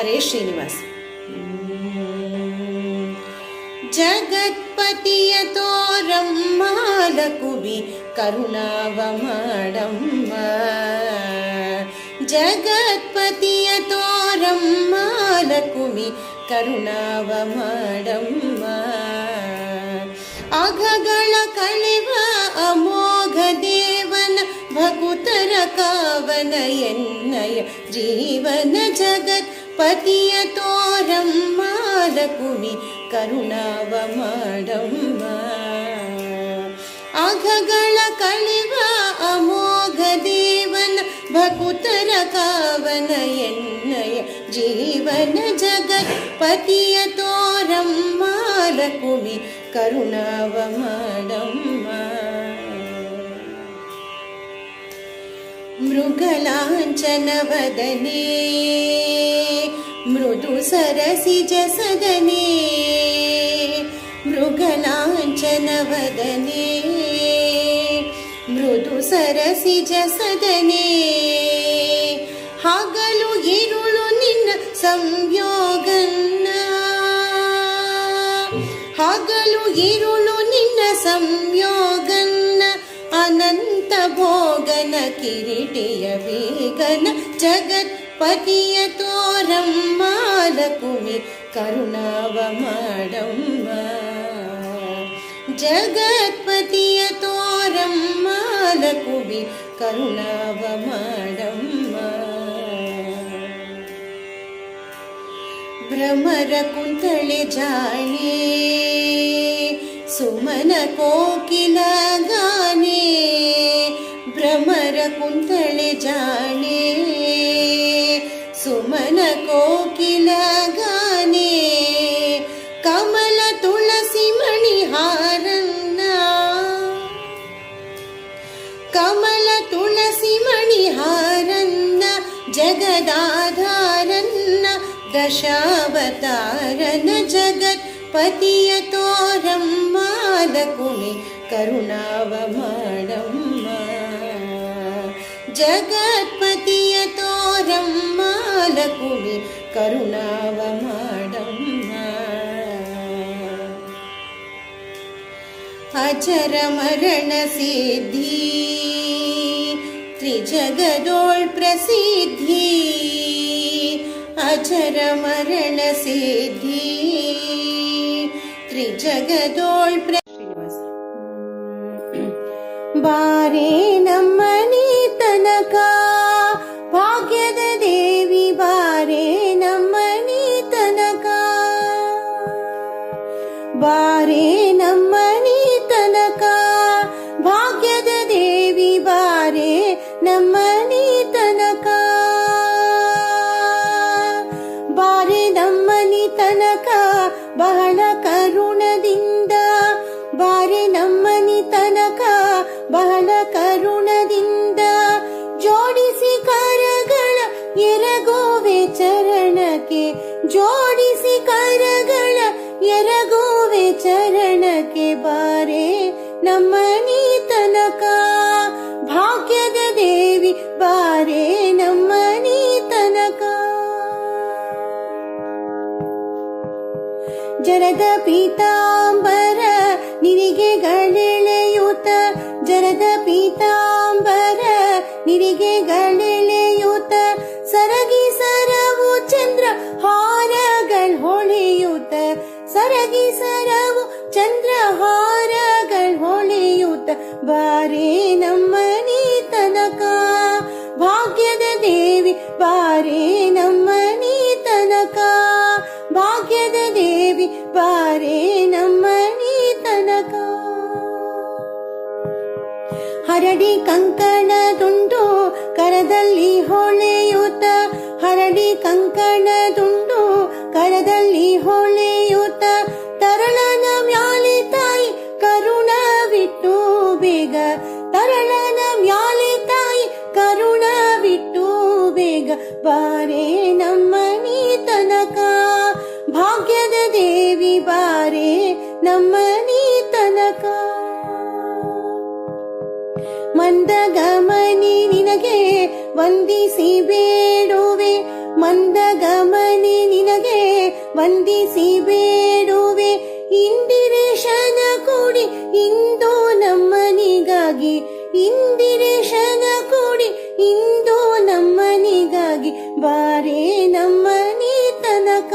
हरे श्रीनिवास जगत्पतिरं रम्मालकुवि करुणावमाडम्ब। वडम् मा जगत्पतिय तोरं मालकुवि करुणावमाडं अघगळकलिव अमोघदेवन भगुतर कावनय नय जीवन जगत् ಭಕುತರ ಕಾವನ ಎನ್ನಯ ಜೀವನ ಜಗತ್ ಪತಿಯ ತೋರಮ್ಮ ಲಕುಮಿ ಕರುಣಾವ ಮಾಡಮ್ಮ ಅಘಗಳ ಕಳೆವ ಅಮೋಘ ದೇವನ ಭಕುತರ ಕಾವನ ಎನ್ನಯ ಜೀವನ ಜಗತ್ ಪತಿಯ ತೋರಮ್ಮ ಲಕುಮಿ ಕರುಣಾವ ಮಾಡಮ್ಮ ಮೃಗಲಾಂಚನವದನೆ ಮೃದು ಸರಸಿಜ ಸದನೆ ಮೃಗಲಾಂಚನವದನೆ ಮೃದು ಸರಸಿಜ ಸದನೆ ಹಗಲು ಇರುಳು ನಿನ್ನ ಸಂಯೋಗನ್ನ ಹಗಲು ಇರುಳು ನಿನ್ನ ಸಂಯೋಗನ್ನ ಅನಂತ ಭೋಗನ ಕಿರೀಟಿಯ ಬೇಗನ ಜಗತ್ ಪತಿಯ ತೋರಮ್ಮ ಲಕುಮಿ ಕರುಣಾವ ಮಾಡಮ್ಮ ಜಗತ್ಪತಿಯ ತೋರಮ್ಮ ಲಕುಮಿ ಕರುಣಾವ ಮಾಡಮ್ಮ ಭ್ರಮರ ಕುಂತಳೆ ಜಾಣೆ ಸುಮನ ಕೋಕಿಲ ಗಾನೆ ಭ್ರಮರ ಕುಂತಳೆ ಜಾಣೆ ಸುಮನ ಕೋಕಿಲ ಗಾನೆ ಕಮಲ ತುಳಸಿ ಮಣಿಹಾರನ್ನ ಕಮಲ ತುಳಸಿ ಮಣಿಹಾರನ್ನ ಜಗದಾಧಾರನ್ನ ದಶಾವತಾರನ ಜಗತ್ ಪತಿಯ ತೋರಮ್ಮ ಲಕುಮಿ ಕರುಣಾವ ಮಾಡಮ್ಮ ಜಗತ್ಪತಿಯ ತೋರಮ್ಮ పాలకువి కరుణావమాడమ్మ అచర మరణ సిద్ధి త్రిజగదోళ్ ప్రసిద్ధి అచర మరణ సిద్ధి త్రిజగదోళ్ ప్ర బారే ನಮ್ಮನಿ ತನಕ ಬಾರೆ ನಮ್ಮನಿ ತನಕ ಬಹಳ ಕರುಣದಿಂದ. ಬಾರೆ ನಮ್ಮನಿ ತನಕ ಬಹಳ ಕರುಣದಿಂದ. ಜೋಡಿಸಿ ಕರಗಳ ಎರಗೋವೆ ಚರಣಕ್ಕೆ, ಜೋಡಿಸಿ ಕರಗಳ ಎರಗೋವೆ ಚರಣಕ್ಕೆ. ಬಾರೆ ನಮ್ಮನಿ ಬಾರೆ ನಮ್ಮನಿ ತನಕ ಜರದ ಪೀತಾಂಬರ ನಿರಿಗೆಗಳೆಳೆಯೂತ ಜರದ ಪೀತಾಂಬರ ನಿರಿಗೆಗಳೆಳೆಯೂತ ಸರಗಿ ಸರವು ಚಂದ್ರ ಹಾರಗಳ್ ಹೊಳೆಯೂತ ಸರಗಿ ಸರವು ಚಂದ್ರ ಹಾರಗಳ್ ಹೊಳೆಯೂತ ಬಾರೇ ನಮ್ಮನಿ ತನಕ ದೇವಿ ಬಾರೇ ನಮ್ಮನಿ ತನಕ ಭಾಗ್ಯದ ದೇವಿ ಬಾರೇ ನಮ್ಮನಿ ತನಕ ಹರಡಿ ಕಂಕಣ ತುಂಡು ಕರದಲ್ಲಿ ಹೊಳೆಯೂತ ಹರಡಿ ಕಂಕಣ ತುಂಡು ಕರದಲ್ಲಿ ಹೊಳೆಯೂತ ಬಾರೇ ನಮ್ಮನಿ ತನಕ. ಭಾಗ್ಯದ ದೇವಿ ಬಾರೆ ನಮ್ಮನಿ ತನಕ. ಮಂದಗಮನಿ ನಿನಗೆ ವಂದಿಸಿ ಬೇಡುವೆ. ಮಂದಗಮನಿ ನಿನಗೆ ವಂದಿಸಿ ಬೇಡುವೆ. ಇಂದಿರೇಶನ ಕೊಡಿ ಇಂದು ನಮ್ಮನಿಗಾಗಿ. ಇಂದಿರೇಶನ ಕೊಡಿ ಇಂದು ಬಾರೇ ನಮ್ಮನಿ ತನಕ.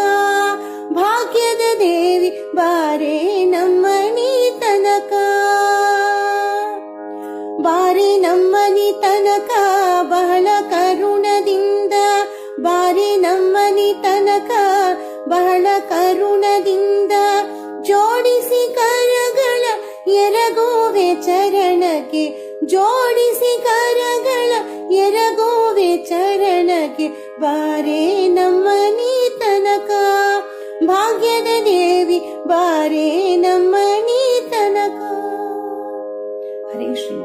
ಭಾಗ್ಯದ ದೇವಿ ಬಾರೇ ನಮ್ಮನಿ ತನಕ. ಬಾರಿ ನಮ್ಮನಿ ತನಕ, ಬಹಳ ಕರುಣದಿಂದ. ಬಾರಿ ನಮ್ಮನಿ ತನಕ, ಬಹಳ ಕರುಣದಿಂದ. ಜೋಡಿಸಿ ಕರಗಳ ಎರಗೋವೆ ಚರಣಕ್ಕೆ, ಜೋಡಿಸಿ ಕರಗಳ ಎರಗೋವೆ ಚರಣಕ್ಕೆ ಬಾರೆ ನಮ್ಮ ನೀ ತನಕ ಭಾಗ್ಯದ ದೇವಿ ಬಾರೆ ನಮ್ಮ ನೀ ತನಕ ಹರೇ ಶ್ರೀ